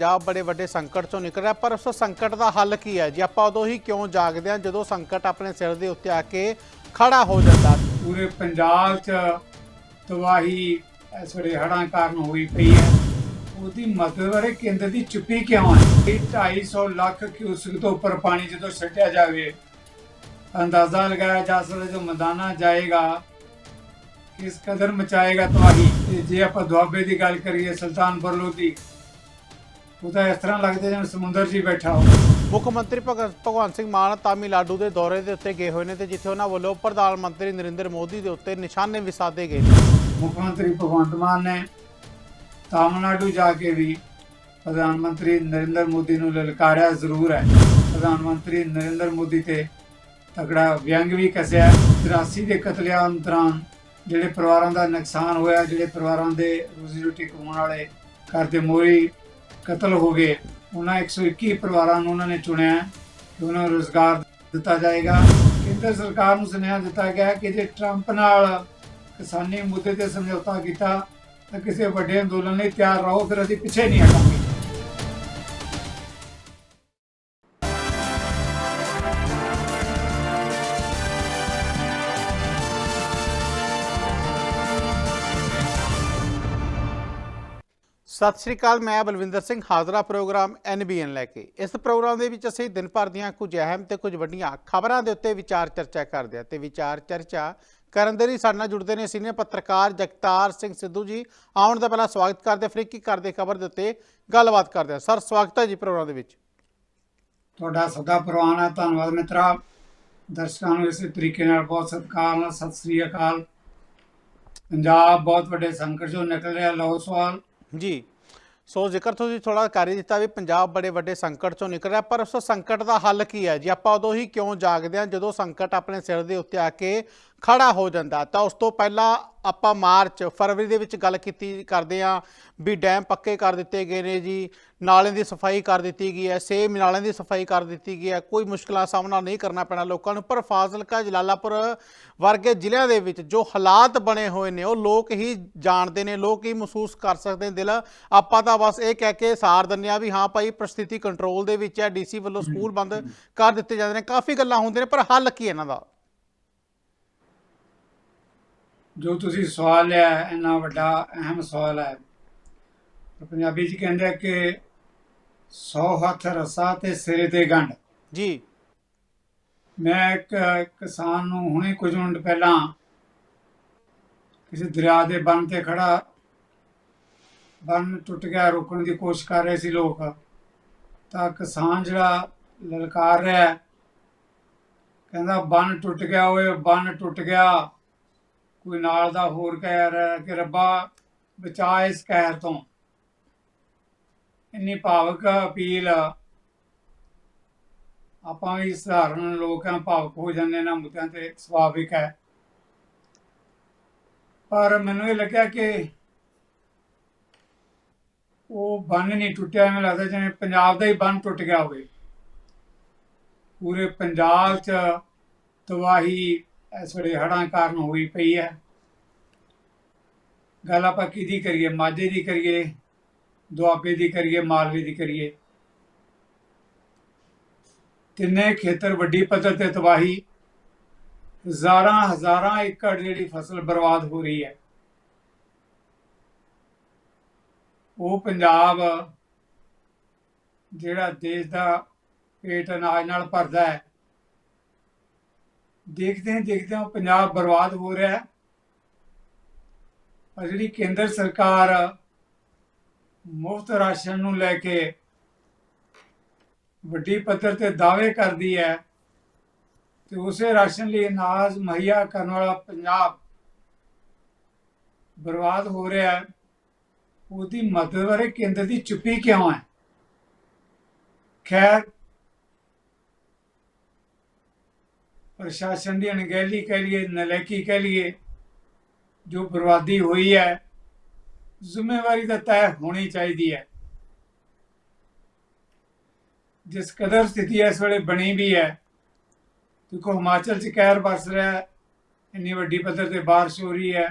ਪੰਜਾਬ ਬੜੇ ਵੱਡੇ ਸੰਕਟ ਚੋਂ ਨਿਕਲ ਰਿਹਾ, ਪਰ ਉਸ ਸੰਕਟ ਦਾ ਹੱਲ ਕੀ ਹੈ? ਜੀ ਆਪਾਂ ਉਦੋਂ ਹੀ ਕਿਉਂ ਜਾਗਦੇ ਹਾਂ, ਜਦੋਂ ਸੰਕਟ ਆਪਣੇ ਸਿਰ ਦੇ ਉੱਤੇ ਆ ਕੇ ਖੜਾ ਹੋ ਜਾਂਦਾ? ਪੂਰੇ ਪੰਜਾਬ 'ਚ ਤਬਾਹੀ ਇਸ ਵੇਲੇ ਹੜ੍ਹਾਂ ਕਾਰਨ ਹੋਈ ਪਈ ਹੈ। ਉਹਦੀ ਮਦਦ ਬਾਰੇ ਕੇਂਦਰ ਦੀ ਚੁੱਪੀ ਕਿਉਂ ਹੈ? ਇਹ 250 ਲੱਖ ਕਿਊਸਕ ਤੋਂ ਉੱਪਰ ਪਾਣੀ ਜਦੋਂ ਛੱਡਿਆ ਜਾਵੇ, ਅੰਦਾਜ਼ਾ ਲਗਾਇਆ ਜਾ ਸਕਦਾ ਜੋ ਮੈਦਾਨਾ ਜਾਏਗਾ, ਕਿਸ ਕਦਰ ਮਚਾਏਗਾ ਤਬਾਹੀ? ਜੇ ਆਪਾਂ ਦੁਆਬੇ ਦੀ ਗੱਲ ਕਰੀਏ, ਸੁਲਤਾਨਪੁਰ ਲੋਧੀ ਉਹ ਤਾਂ ਇਸ ਤਰ੍ਹਾਂ ਲੱਗਦਾ ਜਿਵੇਂ ਸਮੁੰਦਰ 'ਚ ਹੀ ਬੈਠਾ ਹੋਵੇ ਮੁੱਖ ਮੰਤਰੀ ਭਗਤ ਭਗਵੰਤ ਸਿੰਘ ਮਾਨ ਤਾਮਿਲਨਾਡੂ ਦੇ ਦੌਰੇ ਦੇ ਉੱਤੇ ਗਏ ਹੋਏ ਨੇ ਤੇ ਜਿੱਥੇ ਉਹਨਾਂ ਵੱਲੋਂ ਪ੍ਰਧਾਨ ਮੰਤਰੀ ਨਰਿੰਦਰ ਮੋਦੀ ਦੇ ਉੱਤੇ ਨਿਸ਼ਾਨੇ ਵੀ ਸਾਧੇ ਗਏ ਨੇ। ਮੁੱਖ ਮੰਤਰੀ ਭਗਵੰਤ ਮਾਨ ਨੇ ਤਾਮਿਲਨਾਡੂ ਜਾ ਕੇ ਵੀ ਪ੍ਰਧਾਨ ਮੰਤਰੀ ਨਰਿੰਦਰ ਮੋਦੀ ਨੂੰ ਲਲਕਾਰਿਆ ਜ਼ਰੂਰ ਹੈ। ਪ੍ਰਧਾਨ ਮੰਤਰੀ ਨਰਿੰਦਰ ਮੋਦੀ ਤੇ ਤਗੜਾ ਵਿਅੰਗ ਵੀ ਕੱਸਿਆ 83 ਦੇ ਕਤਲੇਆਮ ਦੌਰਾਨ ਜਿਹੜੇ ਪਰਿਵਾਰਾਂ ਦਾ ਨੁਕਸਾਨ ਹੋਇਆ ਜਿਹੜੇ ਪਰਿਵਾਰਾਂ ਦੇ ਰੋਜ਼ੀ ਰੋਟੀ ਕਮਾਉਣ ਵਾਲੇ ਘਰ ਦੇ ਮੋਰੀ ਕਤਲ ਹੋ ਗਏ। ਉਹਨਾਂ 121 ਪਰਿਵਾਰਾਂ ਨੂੰ ਉਹਨਾਂ ਨੇ ਚੁਣਿਆ ਕਿ ਉਹਨਾਂ ਨੂੰ ਰੋਜ਼ਗਾਰ ਦਿੱਤਾ ਜਾਏਗਾ। ਕੇਂਦਰ ਸਰਕਾਰ ਨੂੰ ਸੁਨੇਹਾ ਦਿੱਤਾ ਗਿਆ ਕਿ ਜੇ ਟਰੰਪ ਨਾਲ ਕਿਸਾਨੀ ਮੁੱਦੇ ਤੇ ਸਮਝੌਤਾ ਕੀਤਾ ਤਾਂ ਕਿਸੇ ਵੱਡੇ ਅੰਦੋਲਨ ਲਈ ਤਿਆਰ ਰਹੋ, ਫਿਰ ਅਸੀਂ ਪਿੱਛੇ ਨਹੀਂ ਹਟਾਂਗੇ। ਸਤਿ ਸ਼੍ਰੀ ਅਕਾਲ ਮੈਂ ਬਲਵਿੰਦਰ ਸਿੰਘ ਹਾਜ਼ਰਾ ਪ੍ਰੋਗਰਾਮ ਐਨਬੀਐਨ ਲੈ ਕੇ। ਇਸ ਪ੍ਰੋਗਰਾਮ ਦੇ ਵਿੱਚ ਅਸੀਂ ਦਿਨ ਭਰ ਦੀਆਂ ਕੁਝ ਅਹਿਮ ਤੇ ਕੁਝ ਵੱਡੀਆਂ ਖਬਰਾਂ ਦੇ ਉੱਤੇ ਵਿਚਾਰ ਚਰਚਾ ਕਰਦੇ ਹਾਂ ਤੇ ਵਿਚਾਰ ਚਰਚਾ ਕਰਨ ਦੇ ਲਈ ਸਾਡੇ ਨਾਲ ਜੁੜਦੇ ਨੇ ਸੀਨੀਅਰ ਪੱਤਰਕਾਰ ਜਗਤਾਰ ਸਿੰਘ ਸਿੱਧੂ ਜੀ। ਆਉਣ ਦਾ ਪਹਿਲਾਂ ਸਵਾਗਤ ਕਰਦੇ ਹਾਂ, ਫਿਰ ਕੀ ਕਰਦੇ ਖਬਰ ਦੇ ਉੱਤੇ ਗੱਲਬਾਤ ਕਰਦੇ ਹਾਂ। ਸਰ ਸਵਾਗਤ ਹੈ ਜੀ ਪ੍ਰੋਗਰਾਮ ਦੇ ਵਿੱਚ। ਤੁਹਾਡਾ ਸਦਾ ਪ੍ਰਵਾਨ ਹੈ ਧੰਨਵਾਦ ਮਿੱਤਰਾ। ਦਰਸ਼ਕਾਂ ਨੂੰ ਇਸੇ ਤਰੀਕੇ ਨਾਲ ਬਹੁਤ ਸਤਿਕਾਰ ਨਾਲ ਸਤਿ ਸ੍ਰੀ ਅਕਾਲ। ਪੰਜਾਬ ਬਹੁਤ ਵੱਡੇ ਸੰਕਟ ਚੋਂ ਨਿਕਲ ਰਿਹਾ ਲਓ ਸਵਾਲ। ਜੀ। ਸੋ ਜ਼ਿਕਰ ਤੁਸੀਂ ਥੋੜਾ ਕਰ ਹੀ ਦਿੱਤਾ ਵੀ ਪੰਜਾਬ ਬੜੇ ਵੱਡੇ ਸੰਕਟ ਚੋਂ ਨਿਕਲ ਰਿਹਾ, ਪਰ ਉਸ ਸੰਕਟ ਦਾ ਹੱਲ ਕੀ ਹੈ? ਜੀ ਆਪਾਂ ਉਦੋਂ ਹੀ ਕਿਉਂ ਜਾਗਦੇ ਹਾਂ, ਜਦੋਂ ਸੰਕਟ ਆਪਣੇ ਸਿਰ ਦੇ ਉੱਤੇ ਆ ਕੇ ਖੜਾ ਹੋ ਜਾਂਦਾ। ਤਾਂ ਉਸ ਤੋਂ ਪਹਿਲਾਂ ਆਪਾਂ ਮਾਰਚ ਫਰਵਰੀ ਦੇ ਵਿੱਚ ਗੱਲ ਕੀਤੀ ਕਰਦੇ ਹਾਂ ਵੀ ਡੈਮ ਪੱਕੇ ਕਰ ਦਿੱਤੇ ਗਏ ਨੇ ਜੀ ਨਾਲਿਆਂ ਦੀ ਸਫ਼ਾਈ ਕਰ ਦਿੱਤੀ ਗਈ ਹੈ ਸੇਮ ਨਾਲਿਆਂ ਦੀ ਸਫ਼ਾਈ ਕਰ ਦਿੱਤੀ ਗਈ ਹੈ। ਕੋਈ ਮੁਸ਼ਕਲਾਂ ਸਾਹਮਣਾ ਨਹੀਂ ਕਰਨਾ ਪੈਣਾ ਲੋਕਾਂ ਨੂੰ ਪਰ ਫਾਜ਼ਿਲਕਾ ਜਲਾਲਾਪੁਰ ਵਰਗੇ ਜ਼ਿਲ੍ਹਿਆਂ ਦੇ ਵਿੱਚ ਜੋ ਹਾਲਾਤ ਬਣੇ ਹੋਏ ਨੇ ਉਹ ਲੋਕ ਹੀ ਜਾਣਦੇ ਨੇ ਲੋਕ ਹੀ ਮਹਿਸੂਸ ਕਰ ਸਕਦੇ ਨੇ ਦਿਲ। ਆਪਾਂ ਤਾਂ ਬਸ ਇਹ ਕਹਿ ਕੇ ਸਾਰ ਹਾਂ ਵੀ ਹਾਂ ਭਾਈ ਪ੍ਰਸਥਿਤੀ ਕੰਟਰੋਲ ਦੇ ਵਿੱਚ ਹੈ ਡੀਸੀ ਵੱਲੋਂ ਸਕੂਲ ਬੰਦ ਕਰ ਦਿੱਤੇ ਜਾਂਦੇ ਨੇ ਕਾਫੀ ਗੱਲਾਂ ਹੁੰਦੀਆਂ ਨੇ ਪਰ ਹੱਲ ਕੀ ਇਹਨਾਂ ਦਾ? ਜੋ ਤੁਸੀਂ ਸਵਾਲ ਲਿਆ ਇੰਨਾ ਵੱਡਾ ਅਹਿਮ ਸਵਾਲ ਹੈ। ਪੰਜਾਬੀ ਚ ਕਹਿੰਦੇ ਆ ਕਿ 100 ਹੱਥ ਰਸਾ ਤੇ ਸਿਰੇ ਤੇ ਗੰਢ। ਜੀ। ਮੈਂ ਇੱਕ ਕਿਸਾਨ ਨੂੰ ਹੁਣੇ ਕੁਝ ਮਿੰਟ ਪਹਿਲਾਂ ਕਿਸੇ ਦਰਿਆ ਦੇ ਬੰਨ ਤੇ ਖੜਾ ਬੰਨ ਟੁੱਟ ਗਿਆ ਰੋਕਣ ਦੀ ਕੋਸ਼ਿਸ਼ ਕਰ ਰਹੇ ਸੀ ਲੋਕ। ਤਾਂ ਕਿਸਾਨ ਜਿਹੜਾ ਲਲਕਾਰ ਰਿਹਾ ਕਹਿੰਦਾ ਬੰਨ ਟੁੱਟ ਗਿਆ ਓਏ ਬੰਨ ਟੁੱਟ ਗਿਆ। ਕੋਈ ਨਾਲ ਦਾ ਹੋਰ ਕਹਿ ਰਿਹਾ ਕਿ ਰੱਬਾ ਬਚਾ ਇਸ ਕਹਿਰ ਤੋਂ। ਇੰਨੀ ਭਾਵਕ ਅਪੀਲ ਆਪਾਂ ਵੀ ਸਧਾਰਨ ਲੋਕ ਆ ਭਾਵਕ ਹੋ ਜਾਂਦੇ ਇਹਨਾਂ ਮੁੱਦਿਆਂ ਤੇ ਸੁਭਾਵਿਕ ਹੈ। ਪਰ ਮੈਨੂੰ ਇਹ ਲੱਗਿਆ ਕਿ ਉਹ ਬੰਨ ਨਹੀਂ ਟੁੱਟਿਆ ਐਵੇਂ ਲੱਗਦਾ ਜਿਵੇਂ ਪੰਜਾਬ ਦਾ ਹੀ ਬੰਨ ਟੁੱਟ ਗਿਆ ਹੋਵੇ। ਪੂਰੇ ਪੰਜਾਬ 'ਚ ਤਬਾਹੀ ਇਸ ਵੇਲੇ ਹੜ੍ਹਾਂ ਕਾਰਨ ਹੋਈ ਪਈ ਹੈ। ਗੱਲ ਆਪਾਂ ਕਿਹਦੀ ਕਰੀਏ? ਮਾਝੇ ਦੀ ਕਰੀਏ? ਦੁਆਬੇ ਦੀ ਕਰੀਏ? ਮਾਲਵੇ ਦੀ ਕਰੀਏ? ਤਿੰਨੇ ਖੇਤਰ ਵੱਡੀ ਪੱਧਰ ਤੇ ਤਬਾਹੀ। ਹਜ਼ਾਰਾਂ ਹਜ਼ਾਰਾਂ ਏਕੜ ਜਿਹੜੀ ਫਸਲ ਬਰਬਾਦ ਹੋ ਰਹੀ ਹੈ। ਉਹ ਪੰਜਾਬ, ਜਿਹੜਾ ਦੇਸ਼ ਦਾ ਪੇਟ ਅਨਾਜ ਨਾਲ ਭਰਦਾ ਹੈ ਦੇਖਦੇ ਹਾਂ ਦੇਖਦੇ ਹਾਂ ਪੰਜਾਬ ਬਰਬਾਦ ਹੋ ਰਿਹਾ ਹੈ। ਔਰ ਜਿਹੜੀ ਕੇਂਦਰ ਸਰਕਾਰ ਮੁਫਤ ਰਾਸ਼ਨ ਨੂੰ ਲੈ ਕੇ ਵੱਡੀ ਪੱਧਰ ਤੇ ਦਾਅਵੇ ਕਰਦੀ ਹੈ ਤੇ ਉਸੇ ਰਾਸ਼ਨ ਲਈ ਅਨਾਜ ਮੁਹੱਈਆ ਕਰਨ ਵਾਲਾ ਪੰਜਾਬ ਬਰਬਾਦ ਹੋ ਰਿਹਾ ਹੈ, ਉਹਦੀ ਮਦਦ ਬਾਰੇ ਕੇਂਦਰ ਦੀ ਚੁੱਪੀ ਕਿਉਂ ਹੈ? ਖੈਰ ਪ੍ਰਸ਼ਾਸਨ ਦੀ ਅਣਗਹਿਲੀ ਕਹਿ ਲਈਏ, ਨਲਾਇਕੀ ਕਹਿ ਲਈਏ, ਜੋ ਬਰਬਾਦੀ ਹੋਈ ਹੈ, ਜ਼ਿੰਮੇਵਾਰੀ ਤਾਂ ਤੈਅ ਹੋਣੀ ਚਾਹੀਦੀ ਹੈ। ਜਿਸ ਕਦਰ ਸਥਿਤੀ ਇਸ ਵੇਲੇ ਬਣੀ ਵੀ ਹੈ, ਦੇਖੋ ਹਿਮਾਚਲ ਚ ਕਹਿਰ ਬਰਸ ਰਿਹਾ ਇੰਨੀ ਵੱਡੀ ਪੱਧਰ ਤੇ ਬਾਰਿਸ਼ ਹੋ ਰਹੀ ਹੈ,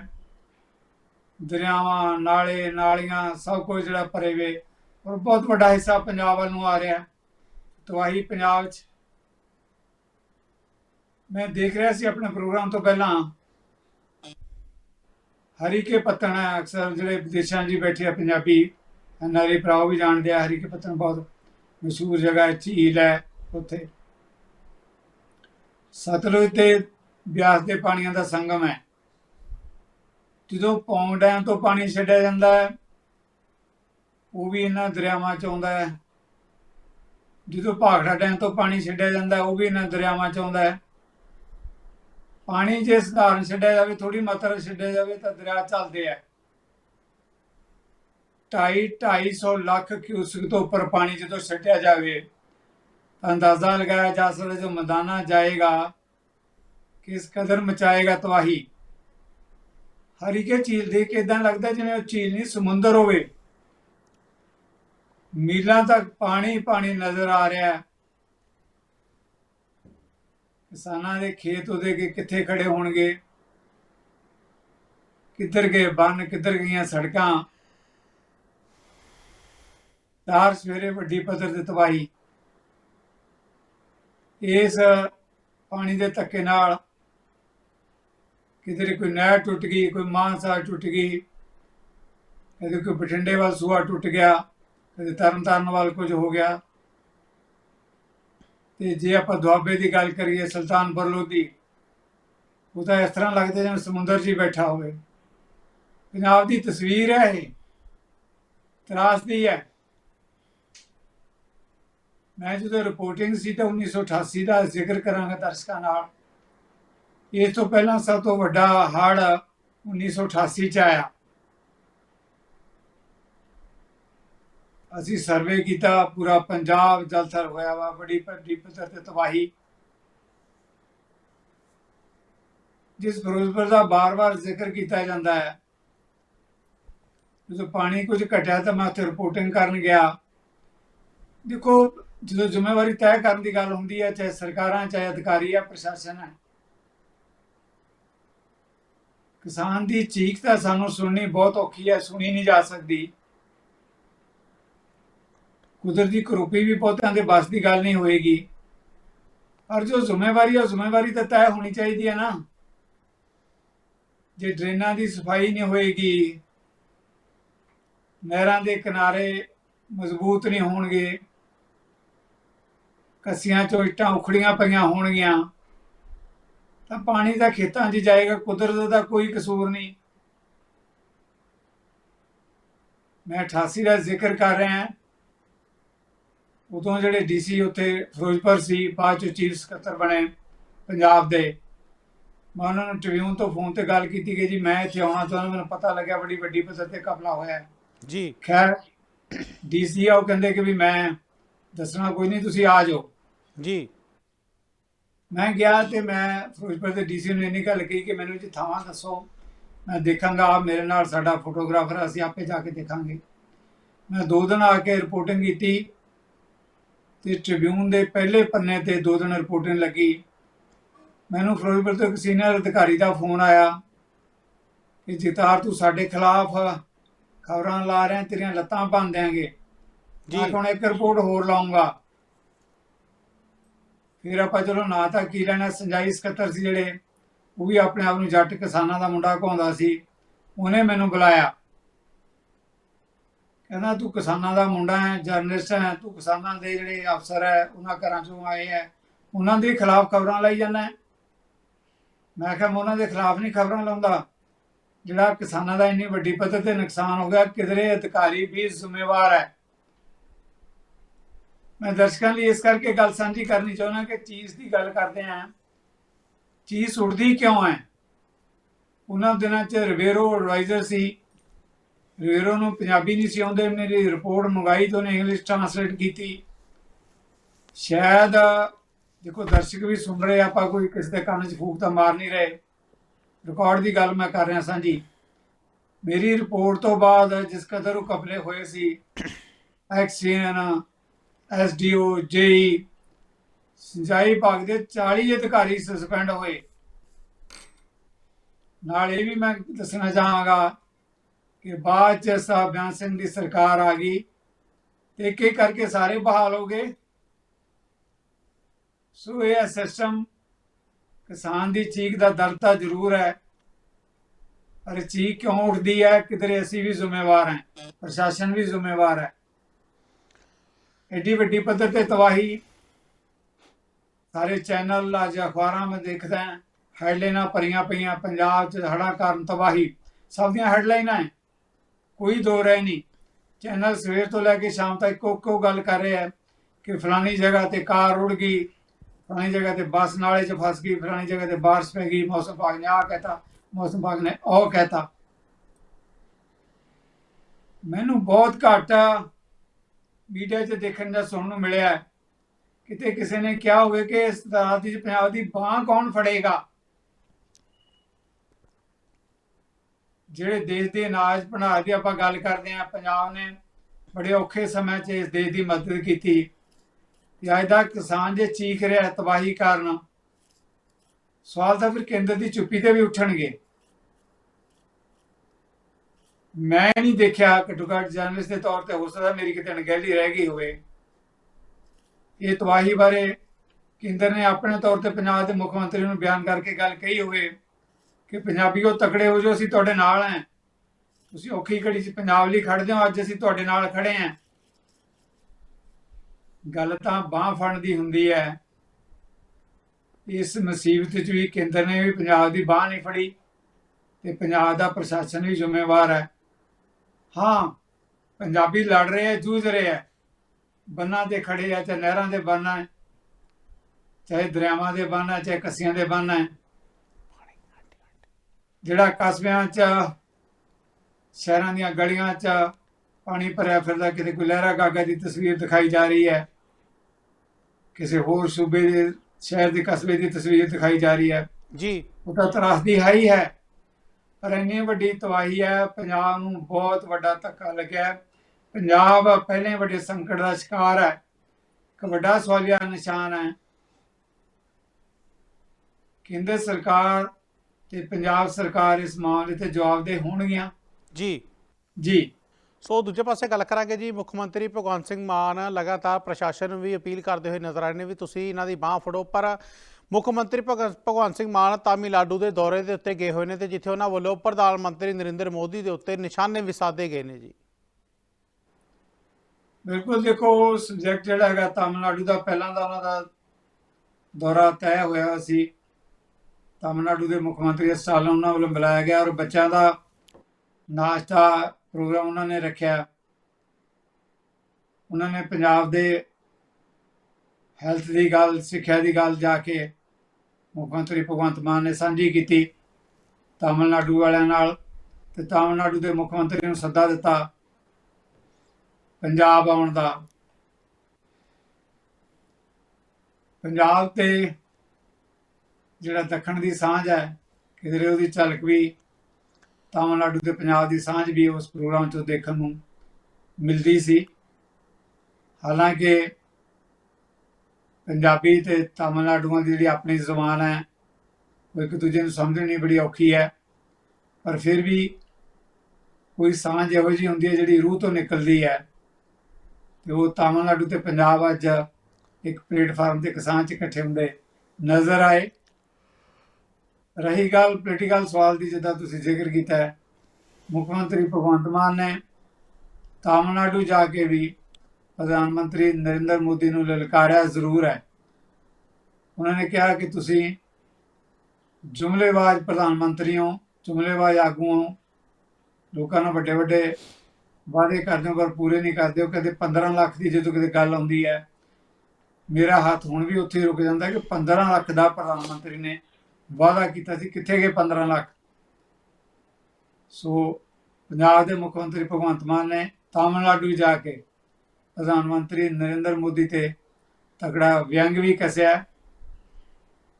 ਦਰਿਆਵਾਂ, ਨਾਲੇ, ਨਾਲੀਆਂ, ਸਭ ਕੁਝ ਜਿਹੜਾ ਭਰੇ ਵੇ ਔਰ ਬਹੁਤ ਵੱਡਾ ਹਿੱਸਾ ਪੰਜਾਬ ਵੱਲ ਨੂੰ ਆ ਰਿਹਾ ਹੈ। ਤਵਾਹੀ ਪੰਜਾਬ 'ਚ ਮੈਂ ਦੇਖ ਰਿਹਾ ਸੀ ਆਪਣੇ ਪ੍ਰੋਗਰਾਮ ਤੋਂ ਪਹਿਲਾਂ। ਹਰੀਕੇ ਪੱਤਣ ਹੈ ਅਕਸਰ, ਜਿਹੜੇ ਵਿਦੇਸ਼ਾਂ 'ਚ ਬੈਠੇ ਆ ਪੰਜਾਬੀ। ਨਾਰੇ ਭਰਾਓ ਵੀ ਜਾਣਦੇ ਆ, ਹਰੀਕੇ ਪੱਤਣ ਬਹੁਤ ਮਸ਼ਹੂਰ ਜਗ੍ਹਾ ਹੈ, ਝੀਲ ਹੈ ਉੱਥੇ। ਸਤਲੁਜ ਤੇ ਬਿਆਸ ਦੇ ਪਾਣੀਆਂ ਦਾ ਸੰਗਮ ਹੈ। ਜਦੋਂ ਪੌਂਗ ਡੈਮ ਤੋਂ ਪਾਣੀ ਛੱਡਿਆ ਜਾਂਦਾ ਹੈ, ਉਹ ਵੀ ਇਹਨਾਂ ਦਰਿਆਵਾਂ ਚ ਆਉਂਦਾ ਹੈ। ਜਦੋਂ ਭਾਖੜਾ ਡੈਮ ਤੋਂ ਪਾਣੀ ਛੱਡਿਆ ਜਾਂਦਾ ਉਹ ਵੀ ਇਹਨਾਂ ਦਰਿਆਵਾਂ ਚ ਆਉਂਦਾ ਹੈ। ਪਾਣੀ ਜੇ ਸਧਾਰਨ ਛੱਡਿਆ ਜਾਵੇ ਥੋੜੀ ਮਾਤਰਾ ਛੱਡਿਆ ਜਾਵੇ ਤਾਂ ਦਰਿਆ ਚੱਲਦੇ ਆ। ਢਾਈ 250 ਲੱਖ ਕਿਊਸਕ ਤੋਂ ਉੱਪਰ ਪਾਣੀ ਜਦੋਂ ਛੱਡਿਆ ਜਾਵੇ ਅੰਦਾਜ਼ਾ ਲਗਾਇਆ ਜਾ ਸਕਦਾ ਜੋ ਮੈਦਾਨਾ ਜਾਏਗਾ, ਕਿਸ ਕਦਰ ਮਚਾਏਗਾ ਤਬਾਹੀ। ਹਰੀਕੇ ਝੀਲ ਦੇਖ ਕੇ ਇਦਾਂ ਲੱਗਦਾ ਜਿਵੇਂ ਉਹ ਝੀਲ ਨਹੀਂ, ਸਮੁੰਦਰ ਹੋਵੇ। ਮੀਲਾਂ ਤੱਕ ਪਾਣੀ ਪਾਣੀ ਨਜ਼ਰ ਆ ਰਿਹਾ। ਹੈ ਕਿਸਾਨਾਂ ਦੇ ਖੇਤ ਉਹਦੇ ਕੇ ਕਿੱਥੇ ਖੜੇ ਹੋਣਗੇ? ਕਿੱਧਰ ਗਏ ਬੰਨ? ਕਿੱਧਰ ਗਈਆਂ ਸੜਕਾਂ? ਤਾਰ ਸਵੇਰੇ ਵੱਡੀ ਪੱਧਰ ਤੇ ਤਬਾਹੀ। ਇਸ ਪਾਣੀ ਦੇ ਧੱਕੇ ਨਾਲ ਕਿਧਰੇ ਕੋਈ ਨਹਿਰ ਟੁੱਟ ਗਈ, ਕੋਈ ਮਾਨਸਾ ਟੁੱਟ ਗਈ, ਕਦੇ ਕੋਈ ਬਠਿੰਡੇ ਵੱਲ ਸੂਆ ਟੁੱਟ ਗਿਆ, ਕਦੇ ਤਰਨਤਾਰਨ ਵੱਲ ਕੁਝ ਹੋ ਗਿਆ। ਤੇ ਜੇ ਆਪਾਂ ਦੁਆਬੇ ਦੀ ਗੱਲ ਕਰੀਏ ਸੁਲਤਾਨਪੁਰ ਲੋਧੀ, ਉਹ ਤਾਂ ਇਸ ਤਰ੍ਹਾਂ ਲੱਗਦਾ ਜਿਵੇਂ ਸਮੁੰਦਰ 'ਚ ਬੈਠਾ ਹੋਵੇ। ਪੰਜਾਬ ਦੀ ਤਸਵੀਰ ਹੈ ਇਹ ਤਰਾਸਦੀ ਹੈ। ਮੈਂ ਜਦੋਂ ਰਿਪੋਰਟਿੰਗ ਸੀ ਤਾਂ 1988 ਦਾ ਜ਼ਿਕਰ ਕਰਾਂਗਾ ਦਰਸ਼ਕਾਂ ਨਾਲ। ਇਸ ਤੋਂ ਪਹਿਲਾਂ ਸਭ ਤੋਂ ਵੱਡਾ ਹੜ੍ਹ 1988 ਚ ਆਇਆ। ਅਸੀਂ ਸਰਵੇ ਕੀਤਾ, ਪੂਰਾ ਪੰਜਾਬ ਜਲਸਰ ਹੋਇਆ ਵਾ ਬੜੀ ਵੱਡੀ ਪੱਧਰ ਤੇ ਤਬਾਹੀ। ਜਿਸ ਫਿਰੋਜ਼ਪੁਰ ਦਾ ਬਾਰ-ਬਾਰ ਜ਼ਿਕਰ ਕੀਤਾ ਜਾਂਦਾ ਹੈ, ਜਦੋਂ ਪਾਣੀ ਕੁਝ ਘਟਿਆ ਤਾਂ ਮੈਂ ਉੱਥੇ ਰਿਪੋਰਟਿੰਗ ਕਰਨ ਗਿਆ। ਦੇਖੋ, ਜਦੋਂ ਜ਼ਿੰਮੇਵਾਰੀ ਤੈਅ ਕਰਨ ਦੀ ਗੱਲ ਹੁੰਦੀ ਹੈ, ਚਾਹੇ ਸਰਕਾਰਾਂ, ਚਾਹੇ ਅਧਿਕਾਰੀ ਆ ਪ੍ਰਸ਼ਾਸਨ ਹੈ, ਕਿਸਾਨ ਦੀ ਚੀਖ ਤਾਂ ਸਾਨੂੰ ਸੁਣਨੀ ਬਹੁਤ ਔਖੀ ਹੈ, ਸੁਣੀ ਨਹੀਂ ਜਾ ਸਕਦੀ। ਕੁਦਰਤੀ ਕਰੋਪੀ ਵੀ ਬਹੁਤਿਆਂ ਦੇ ਬਸ ਦੀ ਗੱਲ ਨਹੀਂ ਹੋਏਗੀ। ਪਰ ਜੋ ਜ਼ਿੰਮੇਵਾਰੀ ਹੈ ਉਹ ਜ਼ਿੰਮੇਵਾਰੀ ਤਾਂ ਤੈਅ ਹੋਣੀ ਚਾਹੀਦੀ ਹੈ ਨਾ। ਜੇ ਡਰੇਨਾਂ ਦੀ ਸਫ਼ਾਈ ਨਹੀਂ ਹੋਏਗੀ, ਨਹਿਰਾਂ ਦੇ ਕਿਨਾਰੇ ਮਜ਼ਬੂਤ ਨਹੀਂ ਹੋਣਗੇ, ਕੱਸੀਆਂ ਚੋਂ ਇੱਟਾਂ ਉਖੜੀਆਂ ਪਈਆਂ ਹੋਣਗੀਆਂ, ਤਾਂ ਪਾਣੀ ਤਾਂ ਖੇਤਾਂ 'ਚ ਜਾਏਗਾ, ਕੁਦਰਤ ਦਾ ਕੋਈ ਕਸੂਰ ਨਹੀਂ। ਮੈਂ 88 ਦਾ ਜ਼ਿਕਰ ਕਰ ਰਿਹਾ ਹਾਂ ਉਦੋਂ ਜਿਹੜੇ ਡੀਸੀ ਉੱਥੇ ਫਿਰੋਜ਼ਪੁਰ ਸੀ ਬਾਅਦ ਚ ਚੀਫ ਸਕੱਤਰ ਬਣੇ ਪੰਜਾਬ ਦੇ। ਮੈਂ ਉਹਨਾਂ ਨੂੰ ਟ੍ਰਿਬਿਊਨ ਤੋਂ ਫੋਨ ਤੇ ਗੱਲ ਕੀਤੀ ਕਿ ਜੀ ਮੈਂ ਇੱਥੇ ਆਉਣਾ ਚਾਹੁੰਦਾ ਮੈਨੂੰ ਪਤਾ ਲੱਗਿਆ ਬੜੀ ਵੱਡੀ ਪੱਧਰ ਤੇ ਕਪਲਾ ਹੋਇਆ ਜੀ। ਖੈਰ ਡੀਸੀ ਆ ਉਹ ਕਹਿੰਦੇ ਕਿ ਵੀ ਮੈਂ ਦੱਸਣਾ ਕੋਈ ਨਹੀਂ ਤੁਸੀਂ ਆ ਜਾਓ। ਜੀ। ਮੈਂ ਗਿਆ ਤੇ ਮੈਂ ਫਿਰੋਜ਼ਪੁਰ ਦੇ ਡੀਸੀ ਨੂੰ ਇੰਨੀ ਗੱਲ ਕਹੀ ਕਿ ਮੈਨੂੰ ਜੀ ਥਾਵਾਂ ਦੱਸੋ। ਮੈਂ ਦੇਖਾਂਗਾ ਆਪ ਮੇਰੇ ਨਾਲ ਸਾਡਾ ਫੋਟੋਗ੍ਰਾਫਰ ਅਸੀਂ ਆਪੇ ਜਾ ਕੇ ਦੇਖਾਂਗੇ। ਮੈਂ ਦੋ ਦਿਨ ਆ ਕੇ ਰਿਪੋਰਟਿੰਗ ਕੀਤੀ। ਤੇ ਟ੍ਰਿਬਿਊਨ ਦੇ ਪਹਿਲੇ ਪੰਨੇ ਤੇ ਦੋ ਦਿਨ ਰਿਪੋਰਟਿੰਗ ਲੱਗੀ। ਮੈਨੂੰ ਫਿਰੋਜ਼ਪੁਰ ਤੋਂ ਇੱਕ ਸੀਨੀਅਰ ਅਧਿਕਾਰੀ ਦਾ ਫੋਨ ਆਇਆ ਕਿ ਜਿਤਾਰ ਤੂੰ ਸਾਡੇ ਖਿਲਾਫ ਖਬਰਾਂ ਲਾ ਰਿਹਾ ਤੇਰੀਆਂ ਲੱਤਾਂ ਭੰਨ ਦਿਆਂਗੇ। ਜੀ। ਹੁਣ ਇੱਕ ਰਿਪੋਰਟ ਹੋਰ ਲਾਉਂਗਾ। ਫਿਰ ਆਪਾਂ ਚਲੋ ਨਾ ਤਾਂ ਕੀ ਲੈਣਾ ਸੰਜਾਈ ਸਕੱਤਰ ਸੀ ਜਿਹੜੇ ਉਹ ਵੀ ਆਪਣੇ ਆਪ ਨੂੰ ਜੱਟ ਕਿਸਾਨਾਂ ਦਾ ਮੁੰਡਾ ਕਹਾਉਂਦਾ ਸੀ। ਉਹਨੇ ਮੈਨੂੰ ਬੁਲਾਇਆ। ਕਹਿੰਦਾ, ਤੂੰ ਕਿਸਾਨਾਂ ਦਾ ਮੁੰਡਾ ਹੈ, ਜਰਨਲਿਸਟ ਹੈ, ਤੂੰ ਕਿਸਾਨਾਂ ਦੇ ਜਿਹੜੇ ਅਫਸਰ ਹੈ, ਉਹਨਾਂ ਘਰਾਂ ਚੋਂ ਆਏ ਹੈ, ਉਹਨਾਂ ਦੇ ਖਿਲਾਫ ਖਬਰਾਂ ਲਾਈ ਜਾਂਦਾ ਮੈਂ ਕਿਹਾ, ਮੈਂ ਉਹਨਾਂ ਦੇ ਖਿਲਾਫ ਨਹੀਂ ਖਬਰਾਂ ਲਾਉਂਦਾ। ਜਿਹੜਾ ਕਿਸਾਨਾਂ ਦਾ ਇੰਨੀ ਵੱਡੀ ਪੱਧਰ ਤੇ ਨੁਕਸਾਨ ਹੋ ਗਿਆ, ਕਿਧਰੇ ਅਧਿਕਾਰੀ ਵੀ ਜ਼ਿੰਮੇਵਾਰ ਹੈ? ਮੈਂ ਦਰਸ਼ਕਾਂ ਲਈ ਇਸ ਕਰਕੇ ਗੱਲ ਸਾਂਝੀ ਕਰਨੀ ਚਾਹੁੰਦਾ ਕਿ ਚੀਜ਼ ਦੀ ਗੱਲ ਕਰਦੇ ਆਂ ਚੀਜ਼ ਉੜਦੀ ਕਿਉਂ ਹੈ? ਉਹਨਾਂ ਦਿਨਾਂ 'ਚ ਰਿਵੇਰੋ ਐਡਵਾਈਜ਼ਰ ਸੀ। ਰਿਵੇਰੋ ਨੂੰ ਪੰਜਾਬੀ ਨਹੀਂ ਸੀ ਆਉਂਦੇ, ਮੇਰੀ ਰਿਪੋਰਟ ਮੰਗਾਈ ਤੇ ਉਹਨੇ ਇੰਗਲਿਸ਼ ਟ੍ਰਾਂਸਲੇਟ ਕੀਤੀ। ਸ਼ਾਇਦ, ਦੇਖੋ ਦਰਸ਼ਕ ਵੀ ਸੁਣ ਰਹੇ ਆਪਾਂ ਕੋਈ ਕਿਸੇ ਦੇ ਕੰਨ 'ਚ ਫੂਕ ਤਾਂ ਮਾਰ ਨਹੀਂ ਰਹੇ। ਰਿਕਾਰਡ ਦੀ ਗੱਲ ਮੈਂ ਕਰ ਰਿਹਾ ਸਾਂਝੀ ਮੇਰੀ ਰਿਪੋਰਟ ਤੋਂ ਬਾਅਦ ਜਿਸ ਕਦਰ ਉਹ ਕਪਲੇ ਹੋਏ ਸੀ ਐਕਸੀਐਨ ਐਸਡੀਓ ਜੇਈ ਸਿੰਜਾਈ ਵਿਭਾਗ ਦੇ 40 ਅਧਿਕਾਰੀ ਸਸਪੈਂਡ ਹੋਏ। ਨਾਲ ਇਹ ਵੀ ਮੈਂ ਦੱਸਣਾ ਚਾਹਾਂਗਾ ਕਿ ਬਾਅਦ ਚ ਸਾਹਿਬ ਸਿੰਘ ਦੀ ਸਰਕਾਰ ਆ ਗਈ। ਤੇ ਇੱਕ ਇੱਕ ਕਰਕੇ ਸਾਰੇ ਬਹਾਲ ਹੋ ਗਏ। ਸੋ ਇਹ ਸਿਸਟਮ। ਕਿਸਾਨ ਦੀ ਚੀਕ ਦਾ ਦਰਦ ਤਾਂ ਜ਼ਰੂਰ ਹੈ। ਪਰ ਚੀਕ ਕਿਉਂ ਉੱਠਦੀ ਹੈ? ਕਿਧਰੇ ਅਸੀਂ ਵੀ ਜ਼ਿੰਮੇਵਾਰ ਹਾਂ। ਪ੍ਰਸ਼ਾਸਨ ਵੀ ਜ਼ਿੰਮੇਵਾਰ ਹੈ। ਐਡੀ ਵੱਡੀ ਪੱਧਰ ਤੇ ਤਬਾਹੀ। ਸਾਰੇ ਚੈਨਲ ਅੱਜ ਅਖਬਾਰਾਂ ਮੈਂ ਦੇਖਦਾ ਹੈ। ਹੈਡਲਾਈਨਾਂ ਭਰੀਆਂ ਪਈਆਂ। ਪੰਜਾਬ 'ਚ ਹੜਾ ਕਾਰਨ ਤਬਾਹੀ। ਸਭ ਦੀਆਂ ਹੈਡਲਾਈਨਾਂ ਹੈ। ਕੋਈ ਦੋ ਰਹਿ ਨਹੀਂ। ਚੈਨਲ ਸਵੇਰ ਤੋਂ ਲੈ ਕੇ ਸ਼ਾਮ ਤੱਕ ਇੱਕੋ ਇੱਕੋ ਗੱਲ ਕਰ ਰਿਹਾ ਹੈ ਕਿ ਫਲਾਣੀ ਜਗ੍ਹਾ ਤੇ ਕਾਰ ਉੜ ਗਈ, ਫਲਾਣੀ ਜਗ੍ਹਾ ਤੇ ਬੱਸ ਨਾਲੇ 'ਚ ਫਸ ਗਈ, ਫਲਾਣੀ ਜਗ੍ਹਾ ਤੇ ਬਾਰਿਸ਼ ਪੈ ਗਈ, ਮੌਸਮ ਵਿਭਾਗ ਨੇ ਆਹ ਕਹਿਤਾ, ਮੌਸਮ ਵਿਭਾਗ ਨੇ ਉਹ ਕਹਿਤਾ। ਮੈਨੂੰ ਬਹੁਤ ਘੱਟ ਮੀਡੀਆ 'ਚ ਦੇਖਣ ਦਾ ਸੁਣਨ ਨੂੰ ਮਿਲਿਆ ਕਿਤੇ ਕਿਸੇ ਨੇ ਕਿਹਾ ਹੋਵੇ ਕਿ ਇਸ ਤਰ੍ਹਾਂ ਦੀ ਪੰਜਾਬ ਦੀ ਬਾਹ ਕੌਣ ਫੜੇਗਾ? ਜਿਹੜੇ ਦੇਸ਼ ਦੇ ਅਨਾਜ ਭੰਡਾਰ ਦੀ ਆਪਾਂ ਗੱਲ ਕਰਦੇ ਹਾਂ, ਪੰਜਾਬ ਨੇ ਬੜੇ ਔਖੇ ਸਮੇਂ 'ਚ ਇਸ ਦੇਸ਼ ਦੀ ਮਦਦ ਕੀਤੀ। ਤੇ ਅੱਜ ਦਾ ਕਿਸਾਨ ਜੇ ਚੀਖ ਰਿਹਾ ਤਬਾਹੀ ਕਾਰਨ, ਸਵਾਲ ਤਾਂ ਫਿਰ ਕੇਂਦਰ ਦੀ ਚੁੱਪੀ ਤੇ ਵੀ ਉੱਠਣਗੇ। ਮੈਂ ਨਹੀਂ ਦੇਖਿਆ ਘੱਟੋ ਘੱਟ ਜਰਨਲਿਸਟ ਦੇ ਤੌਰ ਤੇ, ਹੋ ਸਕਦਾ ਮੇਰੀ ਕਿਤੇ ਅਣਗਹਿਲੀ ਰਹਿ ਗਈ ਹੋਵੇ। ਇਹ ਤਬਾਹੀ ਬਾਰੇ ਕੇਂਦਰ ਨੇ ਆਪਣੇ ਤੌਰ ਤੇ ਪੰਜਾਬ ਦੇ ਮੁੱਖ ਮੰਤਰੀ ਨੂੰ ਬਿਆਨ ਕਰਕੇ ਗੱਲ ਕਹੀ ਹੋਵੇ। ਕਿ ਪੰਜਾਬੀਓ ਤਕੜੇ ਹੋ ਜਾਓ, ਅਸੀਂ ਤੁਹਾਡੇ ਨਾਲ ਹਾਂ ਤੁਸੀਂ ਔਖੀ ਘੜੀ 'ਚ ਪੰਜਾਬ ਲਈ ਖੜਦੇ ਹੋ, ਅੱਜ ਅਸੀਂ ਤੁਹਾਡੇ ਨਾਲ ਖੜੇ ਹਾਂ ਗੱਲ ਤਾਂ ਬਾਹ ਫੜਨ ਦੀ ਹੁੰਦੀ ਹੈ ਇਸ ਮੁਸੀਬਤ 'ਚ ਵੀ ਕੇਂਦਰ ਨੇ ਵੀ ਪੰਜਾਬ ਦੀ ਬਾਹ ਨਹੀਂ ਫੜੀ ਤੇ ਪੰਜਾਬ ਦਾ ਪ੍ਰਸ਼ਾਸਨ ਵੀ ਜ਼ਿੰਮੇਵਾਰ ਹੈ ਹਾਂ, ਪੰਜਾਬੀ ਲੜ ਰਹੇ ਹੈ ਜੂਝ ਰਹੇ ਹੈ ਬੰਨਾਂ ਤੇ ਖੜੇ ਆ ਚਾਹੇ ਨਹਿਰਾਂ ਦੇ ਬੰਨ ਹੈ ਚਾਹੇ ਦਰਿਆਵਾਂ ਦੇ ਬੰਨ ਹੈ ਚਾਹੇ ਕੱਸੀਆਂ ਦੇ ਬੰਨ ਹੈ ਜਿਹੜਾ ਕਸਬਿਆਂ 'ਚ ਸ਼ਹਿਰਾਂ ਦੀਆਂ ਗਲੀਆਂ 'ਚ ਪਾਣੀ ਭਰਿਆ ਫਿਰਦਾ ਕਿਤੇ ਕੋਈ ਲਹਿਰਾ ਗਾਗਾ ਦੀ ਤਸਵੀਰ ਦਿਖਾਈ ਜਾ ਰਹੀ ਹੈ। ਕਿਸੇ ਹੋਰ ਸੂਬੇ ਦੇ ਸ਼ਹਿਰ ਦੇ ਕਸਬੇ ਦੀ ਤਸਵੀਰ ਦਿਖਾਈ ਜਾ ਰਹੀ ਹੈ। ਜੀ। ਉਹ ਤਾਂ ਤਰਾਸਦੀ ਹੈ ਹੀ ਹੈ ਪਰ ਇੰਨੀ ਵੱਡੀ ਤਬਾਹੀ ਹੈ ਪੰਜਾਬ ਨੂੰ ਬਹੁਤ ਵੱਡਾ ਧੱਕਾ ਲੱਗਿਆ ਹੈ। ਪੰਜਾਬ ਪਹਿਲੇ ਵੱਡੇ ਸੰਕਟ ਦਾ ਸ਼ਿਕਾਰ ਹੈ। ਇੱਕ ਵੱਡਾ ਸਵਾਲੀਆ ਨਿਸ਼ਾਨ ਹੈ। ਕੇਂਦਰ ਸਰਕਾਰ ਤੇ ਪੰਜਾਬ ਸਰਕਾਰ ਇਸ ਮਾਮਲੇ ਤੇ ਜਵਾਬਦੇਹ ਹੋਣਗੀਆਂ। ਜੀ। ਜੀ। ਸੋ ਦੂਜੇ ਪਾਸੇ ਗੱਲ ਕਰਾਂਗੇ ਜੀ ਮੁੱਖ ਮੰਤਰੀ ਭਗਵੰਤ ਸਿੰਘ ਮਾਨ ਲਗਾਤਾਰ ਪ੍ਰਸ਼ਾਸਨ ਨੂੰ ਵੀ ਅਪੀਲ ਕਰਦੇ ਹੋਏ ਨਜ਼ਰ ਆਏ ਨੇ ਵੀ ਤੁਸੀਂ ਇਹਨਾਂ ਦੀ ਬਾਹ ਫੜੋ ਪਰ ਮੁੱਖ ਮੰਤਰੀ ਭਗਵ- ਭਗਵੰਤ ਸਿੰਘ ਮਾਨ ਤਾਮਿਲਨਾਡੂ ਦੇ ਦੌਰੇ ਦੇ ਉੱਤੇ ਗਏ ਹੋਏ ਨੇ ਤੇ ਜਿੱਥੇ ਉਹਨਾਂ ਵੱਲੋਂ ਪ੍ਰਧਾਨ ਮੰਤਰੀ ਨਰਿੰਦਰ ਮੋਦੀ ਦੇ ਉੱਤੇ ਨਿਸ਼ਾਨੇ ਵੀ ਸਾਧੇ ਗਏ ਨੇ ਜੀ। ਬਿਲਕੁਲ ਦੇਖੋ ਸਬਜੈਕਟ ਜਿਹੜਾ ਹੈਗਾ ਤਾਮਿਲਨਾਡੂ ਦਾ ਪਹਿਲਾਂ ਦਾ ਉਹਨਾਂ ਦਾ ਦੌਰਾ ਤੈਅ ਹੋਇਆ ਸੀ। ਤਾਮਿਲਨਾਡੂ ਦੇ ਮੁੱਖ ਮੰਤਰੀ ਇਸ ਸਾਲ ਉਹਨਾਂ ਵੱਲੋਂ ਬੁਲਾਇਆ ਗਿਆ ਔਰ ਬੱਚਿਆਂ ਦਾ ਨਾਸ਼ਤਾ ਪ੍ਰੋਗਰਾਮ ਉਹਨਾਂ ਨੇ ਰੱਖਿਆ। ਉਹਨਾਂ ਨੇ ਪੰਜਾਬ ਦੇ ਹੈਲਥ ਦੀ ਗੱਲ, ਸਿੱਖਿਆ ਦੀ ਗੱਲ ਜਾ ਕੇ ਮੁੱਖ ਮੰਤਰੀ ਭਗਵੰਤ ਮਾਨ ਨੇ ਸਾਂਝੀ ਕੀਤੀ। ਤਾਮਿਲਨਾਡੂ ਵਾਲਿਆਂ ਨਾਲ ਤੇ ਤਾਮਿਲਨਾਡੂ ਦੇ ਮੁੱਖ ਮੰਤਰੀ ਨੂੰ ਸੱਦਾ ਦਿੱਤਾ ਪੰਜਾਬ ਆਉਣ ਦਾ। ਪੰਜਾਬ ਤੇ ਜਿਹੜਾ ਦੱਖਣ ਦੀ ਸਾਂਝ ਹੈ, ਕਿਧਰੇ ਉਹਦੀ ਝਲਕ ਵੀ ਤਾਮਿਲਨਾਡੂ ਤੇ ਪੰਜਾਬ ਦੀ ਸਾਂਝ ਵੀ ਉਸ ਪ੍ਰੋਗਰਾਮ 'ਚੋਂ ਦੇਖਣ ਨੂੰ ਮਿਲਦੀ ਸੀ। ਹਾਲਾਂਕਿ ਪੰਜਾਬੀ ਤੇ ਤਾਮਿਲਨਾਡੂਆਂ ਦੀ ਜਿਹੜੀ ਆਪਣੀ ਜ਼ੁਬਾਨ ਹੈ, ਉਹ ਇੱਕ ਦੂਜੇ ਨੂੰ ਸਮਝਣੀ ਬੜੀ ਔਖੀ ਹੈ। ਪਰ ਫਿਰ ਵੀ ਕੋਈ ਸਾਂਝ ਇਹੋ ਜਿਹੀ ਹੁੰਦੀ ਹੈ ਜਿਹੜੀ ਰੂਹ ਤੋਂ ਨਿਕਲਦੀ ਹੈ। ਤੇ ਉਹ ਤਾਮਿਲਨਾਡੂ ਤੇ ਪੰਜਾਬ ਅੱਜ ਇੱਕ ਪਲੇਟਫਾਰਮ ਤੇ ਕਿਸਾਨ ਚ ਇਕੱਠੇ ਹੁੰਦੇ ਨਜ਼ਰ ਆਏ। ਰਹੀ ਗੱਲ ਪੋਲੀਟੀਕਲ ਸਵਾਲ ਦੀ ਜਿੱਦਾਂ ਤੁਸੀਂ ਜ਼ਿਕਰ ਕੀਤਾ ਹੈ। ਮੁੱਖ ਮੰਤਰੀ ਭਗਵੰਤ ਮਾਨ ਨੇ ਤਾਮਿਲਨਾਡੂ ਜਾ ਕੇ ਵੀ ਪ੍ਰਧਾਨ ਮੰਤਰੀ ਨਰਿੰਦਰ ਮੋਦੀ ਨੂੰ ਲਲਕਾਰਿਆ ਜ਼ਰੂਰ ਹੈ। ਉਹਨਾਂ ਨੇ ਕਿਹਾ ਕਿ ਤੁਸੀਂ ਜੁਮਲੇਬਾਜ਼ ਪ੍ਰਧਾਨ ਮੰਤਰੀ ਹੋ ਜੁਮਲੇਬਾਜ਼ ਆਗੂ ਹੋ ਲੋਕਾਂ ਨੂੰ ਵੱਡੇ ਵੱਡੇ ਵਾਅਦੇ ਕਰਦੇ ਹੋ ਪਰ ਪੂਰੇ ਨਹੀਂ ਕਰਦੇ ਹੋ। ਕਦੇ 15 ਲੱਖ ਦੀ ਜਦੋਂ ਕਿਤੇ ਗੱਲ ਆਉਂਦੀ ਹੈ, ਮੇਰਾ ਹੱਥ ਹੁਣ ਵੀ ਉੱਥੇ ਹੀ ਰੁਕ ਜਾਂਦਾ ਕਿ 15 ਲੱਖ ਦਾ ਪ੍ਰਧਾਨ ਮੰਤਰੀ ਨੇ ਵਾਅਦਾ ਕੀਤਾ ਸੀ, ਕਿੱਥੇ ਗਏ 15 ਲੱਖ? ਸੋ ਪੰਜਾਬ ਦੇ ਮੁੱਖ ਮੰਤਰੀ ਭਗਵੰਤ ਮਾਨ ਨੇ ਤਾਮਿਲਨਾਡੂ ਜਾ ਕੇ ਪ੍ਰਧਾਨ ਮੰਤਰੀ ਨਰਿੰਦਰ ਮੋਦੀ ਤੇ ਤਕੜਾ ਵਿਅੰਗ ਵੀ ਕੱਸਿਆ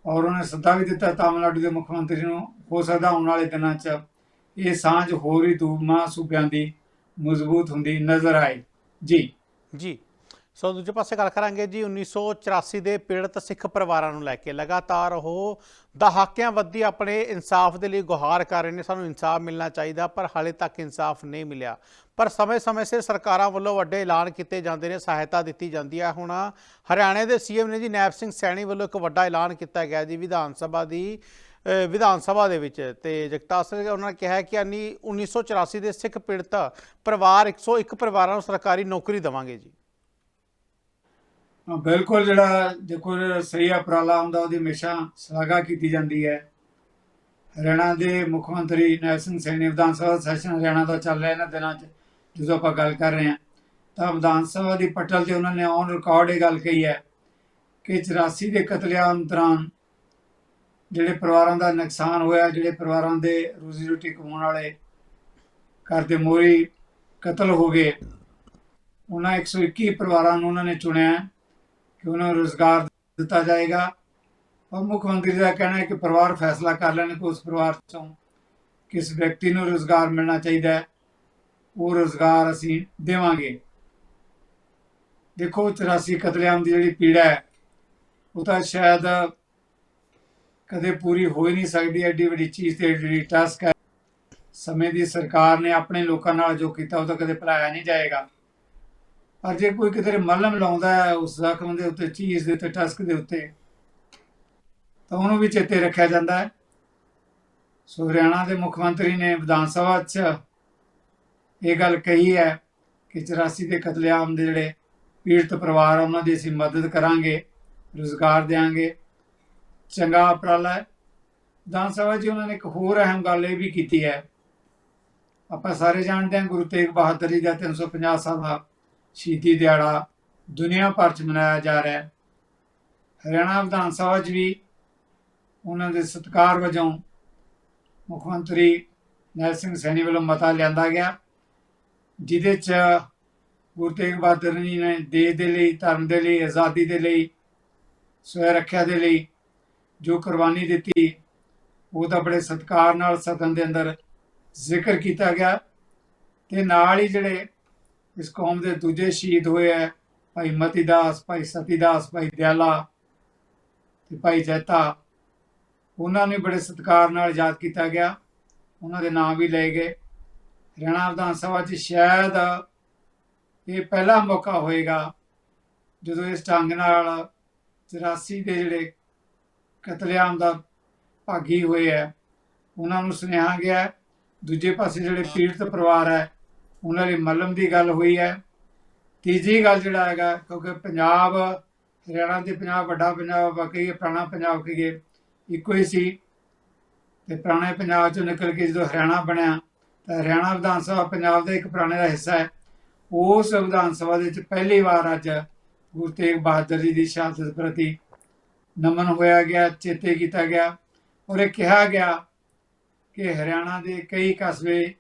ਔਰ ਉਹਨੇ ਸੱਦਾ ਵੀ ਦਿੱਤਾ ਤਾਮਿਲਨਾਡੂ ਦੇ ਮੁੱਖ ਮੰਤਰੀ ਨੂੰ, ਹੋ ਸਕਦਾ ਆਉਣ ਵਾਲੇ ਦਿਨਾਂ 'ਚ ਇਹ ਸਾਂਝ ਹੋਰ ਵੀ ਦੂਮਾ ਸੂਬਿਆਂ ਦੀ ਮਜ਼ਬੂਤ ਹੁੰਦੀ ਨਜ਼ਰ ਆਏ। ਜੀ। ਜੀ। ਸੋ ਦੂਜੇ ਪਾਸੇ ਗੱਲ ਕਰਾਂਗੇ ਜੀ 1984 ਦੇ ਪੀੜਤ ਸਿੱਖ ਪਰਿਵਾਰਾਂ ਨੂੰ ਲੈ ਕੇ। ਲਗਾਤਾਰ ਉਹ ਦਹਾਕਿਆਂ ਵੱਧੀ ਆਪਣੇ ਇਨਸਾਫ ਦੇ ਲਈ ਗੁਹਾਰ ਕਰ ਰਹੇ ਨੇ। ਸਾਨੂੰ ਇਨਸਾਫ ਮਿਲਣਾ ਚਾਹੀਦਾ, ਪਰ ਹਾਲੇ ਤੱਕ ਇਨਸਾਫ ਨਹੀਂ ਮਿਲਿਆ। ਪਰ ਸਮੇਂ-ਸਮੇਂ ਸਿਰ ਸਰਕਾਰਾਂ ਵੱਲੋਂ ਵੱਡੇ ਐਲਾਨ ਕੀਤੇ ਜਾਂਦੇ ਨੇ, ਸਹਾਇਤਾ ਦਿੱਤੀ ਜਾਂਦੀ ਹੈ। ਹੁਣ ਹਰਿਆਣੇ ਦੇ ਸੀਐਮ ਨੇ ਜੀ, ਨੈਬ ਸਿੰਘ ਸੈਣੀ ਵੱਲੋਂ ਇੱਕ ਵੱਡਾ ਐਲਾਨ ਕੀਤਾ ਗਿਆ ਜੀ, ਵਿਧਾਨ ਸਭਾ ਦੀ ਵਿਧਾਨ ਸਭਾ ਦੇ ਵਿੱਚ। ਤੇ ਜਗਤਾਰ ਸਿੰਘ ਉਹਨਾਂ ਨੇ ਕਿਹਾ ਹੈ ਕਿ ਅਨੀ 1984 ਦੇ ਸਿੱਖ ਪੀੜਤ ਪਰਿਵਾਰ 101 ਪਰਿਵਾਰਾਂ ਨੂੰ ਸਰਕਾਰੀ ਨੌਕਰੀ ਦੇਵਾਂਗੇ ਜੀ। ਬਿਲਕੁਲ ਜਿਹੜਾ ਦੇਖੋ ਜਿਹੜਾ ਸਹੀ ਉਪਰਾਲਾ ਹੁੰਦਾ, ਉਹਦੀ ਹਮੇਸ਼ਾ ਸ਼ਲਾਘਾ ਕੀਤੀ ਜਾਂਦੀ ਹੈ। ਹਰਿਆਣਾ ਦੇ ਮੁੱਖ ਮੰਤਰੀ ਨੈਬ ਸਿੰਘ ਸੈਣੀ ਵਿਧਾਨ ਸਭਾ ਸੈਸ਼ਨ ਹਰਿਆਣਾ ਦਾ ਚੱਲ ਰਿਹਾ ਇਹਨਾਂ ਦਿਨਾਂ 'ਚ, ਜਦੋਂ ਆਪਾਂ ਗੱਲ ਕਰ ਰਹੇ ਹਾਂ। ਤਾਂ ਵਿਧਾਨ ਸਭਾ ਦੀ ਪਟਲ ਤੇ ਉਹਨਾਂ ਨੇ ਔਨ ਰਿਕਾਰਡ ਇਹ ਗੱਲ ਕਹੀ ਹੈ ਕਿ 84 ਦੇ ਕਤਲੇਆਮ ਦੌਰਾਨ ਜਿਹੜੇ ਪਰਿਵਾਰਾਂ ਦਾ ਨੁਕਸਾਨ ਹੋਇਆ, ਜਿਹੜੇ ਪਰਿਵਾਰਾਂ ਦੇ ਰੋਜ਼ੀ ਰੋਟੀ ਕਮਾਉਣ ਵਾਲੇ ਘਰ ਦੇ ਮੋਰੀ ਕਤਲ ਹੋ ਗਏ, ਉਹਨਾਂ 121 ਪਰਿਵਾਰਾਂ ਨੂੰ ਉਹਨਾਂ ਨੇ ਚੁਣਿਆ। ਕਿ ਉਹਨਾਂ ਨੂੰ ਰੋਜ਼ਗਾਰ ਦਿੱਤਾ ਜਾਏਗਾ। ਔਰ ਮੁੱਖ ਮੰਤਰੀ ਦਾ ਕਹਿਣਾ ਹੈ ਕਿ ਪਰਿਵਾਰ ਫੈਸਲਾ ਕਰ ਲੈਣ ਕਿ ਉਸ ਪਰਿਵਾਰ ਤੋਂ ਕਿਸ ਵਿਅਕਤੀ ਨੂੰ ਰੋਜ਼ਗਾਰ ਮਿਲਣਾ ਚਾਹੀਦਾ ਹੈ, ਉਹ ਰੋਜ਼ਗਾਰ ਅਸੀਂ ਦੇਵਾਂਗੇ। ਦੇਖੋ 84 ਕਤਲੇਆਮ ਦੀ ਜਿਹੜੀ ਪੀੜਾ ਹੈ, ਉਹ ਤਾਂ ਸ਼ਾਇਦ ਕਦੇ ਪੂਰੀ ਹੋ ਹੀ ਨਹੀਂ ਸਕਦੀ, ਐਡੀ ਵੱਡੀ ਚੀਜ਼ ਤੇ ਜਿਹੜੀ ਟਾਸਕ ਹੈ। ਸਮੇਂ ਦੀ ਸਰਕਾਰ ਨੇ ਆਪਣੇ ਲੋਕਾਂ ਨਾਲ ਜੋ ਕੀਤਾ, ਉਹ ਤਾਂ ਕਦੇ ਭੁਲਾਇਆ ਨਹੀਂ ਜਾਏਗਾ। ਪਰ ਜੇ ਕੋਈ ਕਿਤੇ ਮਲਮ ਲਾਉਂਦਾ ਹੈ ਉਸ ਜ਼ਖਮ ਦੇ ਉੱਤੇ, ਚੀਜ਼ ਦੇ ਉੱਤੇ, ਟਸਕ ਦੇ ਉੱਤੇ, ਤਾਂ ਉਹਨੂੰ ਵੀ ਚੇਤੇ ਰੱਖਿਆ ਜਾਂਦਾ ਹੈ। ਸੋ ਹਰਿਆਣਾ ਦੇ ਮੁੱਖ ਮੰਤਰੀ ਨੇ ਵਿਧਾਨ ਸਭਾ 'ਚ ਇਹ ਗੱਲ ਕਹੀ ਹੈ ਕਿ 84 ਦੇ ਕਤਲੇਆਮ ਦੇ ਜਿਹੜੇ ਪੀੜਤ ਪਰਿਵਾਰ ਉਹਨਾਂ ਦੀ ਅਸੀਂ ਮਦਦ ਕਰਾਂਗੇ, ਰੋਜ਼ਗਾਰ ਦੇਵਾਂਗੇ ਚੰਗਾ ਉਪਰਾਲਾ ਹੈ। ਵਿਧਾਨ ਸਭਾ 'ਚ ਉਹਨਾਂ ਨੇ ਇੱਕ ਹੋਰ ਅਹਿਮ ਗੱਲ ਇਹ ਵੀ ਕੀਤੀ ਹੈ। ਆਪਾਂ ਸਾਰੇ ਜਾਣਦੇ ਹਾਂ ਗੁਰੂ ਤੇਗ ਬਹਾਦਰ ਜੀ ਦਾ 350 ਸਾਲ ਦਾ ਸ਼ਹੀਦੀ ਦਿਹਾੜਾ ਦੁਨੀਆ ਭਰ 'ਚ ਮਨਾਇਆ ਜਾ ਰਿਹਾ ਹੈ। ਹਰਿਆਣਾ ਵਿਧਾਨ ਸਭਾ 'ਚ ਵੀ ਉਹਨਾਂ ਦੇ ਸਤਿਕਾਰ ਵਜੋਂ ਮੁੱਖ ਮੰਤਰੀ ਨੈਲ ਸਿੰਘ ਸੈਣੀ ਵੱਲੋਂ ਮਤਾ ਲਿਆਂਦਾ ਗਿਆ, ਜਿਹਦੇ 'ਚ ਗੁਰੂ ਤੇਗ ਬਹਾਦਰ ਜੀ ਨੇ ਦੇਸ਼ ਦੇ ਲਈ, ਧਰਮ ਦੇ ਲਈ, ਆਜ਼ਾਦੀ ਦੇ ਲਈ, ਸਵੈ ਰੱਖਿਆ ਦੇ ਲਈ ਜੋ ਕੁਰਬਾਨੀ ਦਿੱਤੀ, ਉਹ ਤਾਂ ਬੜੇ ਸਤਿਕਾਰ ਨਾਲ ਸਦਨ ਦੇ ਅੰਦਰ ਜ਼ਿਕਰ ਕੀਤਾ ਗਿਆ ਤੇ ਨਾਲ ਹੀ ਜਿਹੜੇ ਇਸ ਕੌਮ ਦੇ ਦੂਜੇ ਸ਼ਹੀਦ ਹੋਏ ਹੈ। ਭਾਈ ਮਤੀ ਦਾਸ, ਭਾਈ ਸਤੀ ਦਾਸ, ਭਾਈ ਦਿਆਲਾ ਤੇ ਭਾਈ ਜੈਤਾ। ਉਹਨਾਂ ਨੂੰ ਬੜੇ ਸਤਿਕਾਰ ਨਾਲ ਯਾਦ ਕੀਤਾ ਗਿਆ। ਉਹਨਾਂ ਦੇ ਨਾਮ ਵੀ ਲਏ ਗਏ। ਹਰਿਆਣਾ ਵਿਧਾਨ ਸਭਾ 'ਚ ਸ਼ਾਇਦ ਇਹ ਪਹਿਲਾ ਮੌਕਾ ਹੋਏਗਾ ਜਦੋਂ ਇਸ ਢੰਗ ਨਾਲ 84 ਦੇ ਜਿਹੜੇ ਕਤਲੇਆਮ ਦਾ ਭਾਗੀ ਹੋਏ ਹੈ, ਉਹਨਾਂ ਨੂੰ ਸੁਨੇਹਾ ਗਿਆ। ਦੂਜੇ ਪਾਸੇ ਜਿਹੜੇ ਪੀੜਤ ਪਰਿਵਾਰ ਹੈ ਉਹਨਾਂ ਲਈ ਮਲਮ ਦੀ ਗੱਲ ਹੋਈ ਹੈ। ਤੀਜੀ ਗੱਲ ਜਿਹੜਾ ਹੈਗਾ, ਕਿਉਂਕਿ ਪੰਜਾਬ, ਹਰਿਆਣਾ ਤੇ ਪੰਜਾਬ, ਵੱਡਾ ਪੰਜਾਬ ਬਾਕੀ ਪੁਰਾਣਾ ਪੰਜਾਬ ਕਹੀਏ ਇੱਕੋ ਹੀ ਸੀ। ਤੇ ਪੁਰਾਣੇ ਪੰਜਾਬ ਚੋਂ ਨਿਕਲ ਕੇ ਜਦੋਂ ਹਰਿਆਣਾ ਬਣਿਆ, ਤਾਂ ਹਰਿਆਣਾ ਵਿਧਾਨ ਸਭਾ ਪੰਜਾਬ ਦਾ ਇੱਕ ਪੁਰਾਣੇ ਦਾ ਹਿੱਸਾ ਹੈ। ਉਸ ਵਿਧਾਨ ਸਭਾ ਦੇ ਵਿੱਚ ਪਹਿਲੀ ਵਾਰ ਅੱਜ ਗੁਰੂ ਤੇਗ ਬਹਾਦਰ ਜੀ ਦੀ ਸ਼ਹਾਦਤ ਪ੍ਰਤੀ ਨਮਨ ਹੋਇਆ ਗਿਆ, ਚੇਤੇ ਕੀਤਾ ਗਿਆ। ਔਰ ਇਹ ਕਿਹਾ ਗਿਆ ਕਿ ਹਰਿਆਣਾ ਦੇ ਕਈ ਕਸਬੇ